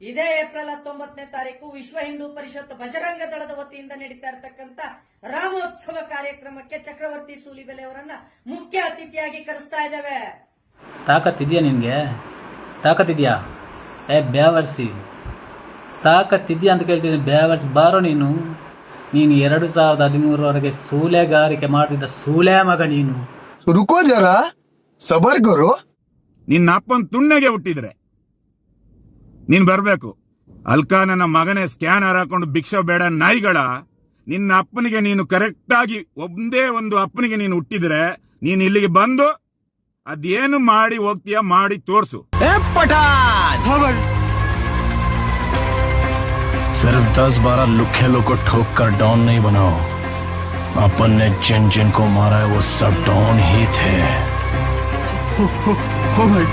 ಇದೇ ಏಪ್ರಿಲ್ ಹತ್ತೊಂಬತ್ತನೇ ತಾರೀಕು ವಿಶ್ವ ಹಿಂದೂ ಪರಿಷತ್ ಬಜರಂಗ ದಳದ ವತಿಯಿಂದ ನಡೀತಾ ಇರತಕ್ಕಂತ ರಾಮೋತ್ಸವ ಕಾರ್ಯಕ್ರಮಕ್ಕೆ ಚಕ್ರವರ್ತಿ ಸೂಲಿಬೆಲೆ ಅವರನ್ನ ಮುಖ್ಯ ಅತಿಥಿಯಾಗಿ ಕರೆಸ್ತಾ ಇದ್ದೇವೆ. ತಾಕತ್ತಿದ್ಯಾ ನಿನ್ಗೆ? ತಾಕತ್ತಿದ್ಯಾ ಏ ಬ್ಯಾವರ್ಸಿ. ತಾಕತ್ತಿದ್ಯಾ ಅಂತ ಕೇಳ್ತಿದ್ದೀನಿ. ಬ್ಯಾವರ್ಸ್ ಬಾರೋ ನೀನು. ನೀನು ಎರಡು ಸಾವಿರದ ಹದಿಮೂರವರೆಗೆ ಸೂಲೆಗಾರಿಕೆ ಮಾಡ್ತಿದ್ದ ಸೂಲೆ ಮಗ ನೀನು. ರುಕೋ ಜರ ಸಬರ್ಗರು. ನಿನ್ನ ಅಪ್ಪನ ತುಣ್ಣಗೆ ಹುಟ್ಟಿದ್ರೆ. ನೀನ್ ಬರ್ಬೇಕು ಅಲ್ಕಾ ನನ್ನ ಮಗನೇ ಸ್ಕ್ಯಾನರ್ ಹಾಕೊಂಡು ಭಿಕ್ಷೆ ಬೇಡ ನಾಯಿಗಳ ನಿನ್ನ ಅಪ್ಪನಿಗೆ ನೀನು ಕರೆಕ್ಟ್ ಆಗಿ ಒಂದೇ ಒಂದು ಅಪ್ಪನಿಗೆ ನೀನು ಹುಟ್ಟಿದ್ರೆ ನೀನು ಇಲ್ಲಿಗೆ ಬಂದು ಅದೇನು ಮಾಡಿ ಹೋಗ್ತೀಯ ಮಾಡಿ ತೋರ್ಸು सिर्फ दस बारह लुखे लोग को ठोक कर डॉन नहीं बनाओ अपन ने जिन जिन को मारा है वो सब डॉन ही थे हो भाई